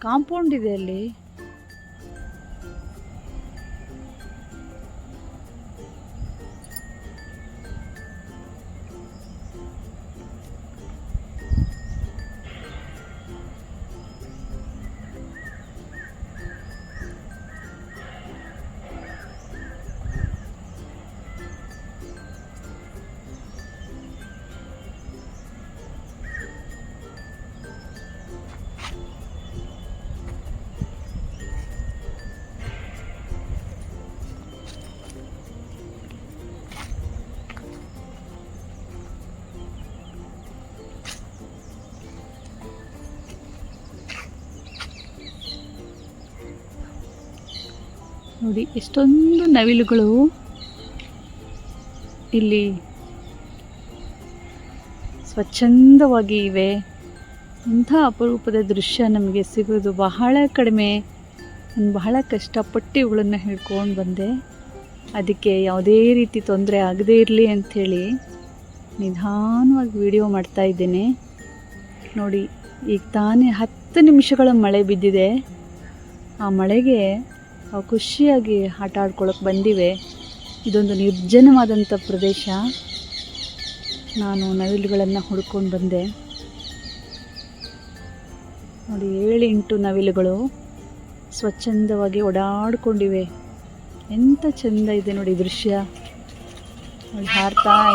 Compound ಇದೆ ಅಲ್ಲಿ. ನೋಡಿ, ಎಷ್ಟೊಂದು ನವಿಲುಗಳು ಇಲ್ಲಿ ಸ್ವಚ್ಛಂದವಾಗಿ ಇವೆ. ಇಂಥ ಅಪರೂಪದ ದೃಶ್ಯ ನಮಗೆ ಸಿಗೋದು ಬಹಳ ಕಡಿಮೆ. ನಾನು ಬಹಳ ಕಷ್ಟಪಟ್ಟು ಇವುಗಳನ್ನು ಹೇಳ್ಕೊಂಡು ಬಂದೆ. ಅದಕ್ಕೆ ಯಾವುದೇ ರೀತಿ ತೊಂದರೆ ಆಗದೇ ಇರಲಿ ಅಂಥೇಳಿ ನಿಧಾನವಾಗಿ ವಿಡಿಯೋ ಮಾಡ್ತಾ ಇದ್ದೇನೆ. ನೋಡಿ, ಈಗ ತಾನೇ ಹತ್ತು ನಿಮಿಷಗಳ ಮಳೆ ಬಿದ್ದಿದೆ. ಆ ಮಳೆಗೆ ಖುಷಿಯಾಗಿ ಆಟ ಆಡ್ಕೊಳಕ್ಕೆ ಬಂದಿವೆ. ಇದೊಂದು ನಿರ್ಜನವಾದಂಥ ಪ್ರದೇಶ. ನಾನು ನವಿಲುಗಳನ್ನು ಹುಡ್ಕೊಂಡು ಬಂದೆ. ನೋಡಿ ಏಳು ಎಂಟು ನವಿಲುಗಳು ಸ್ವಚ್ಛಂದವಾಗಿ ಓಡಾಡ್ಕೊಂಡಿವೆ. ಎಂಥ ಚೆಂದ ಇದೆ ನೋಡಿ ದೃಶ್ಯ. ನೋಡಿ, ಹಾರ್ತಾ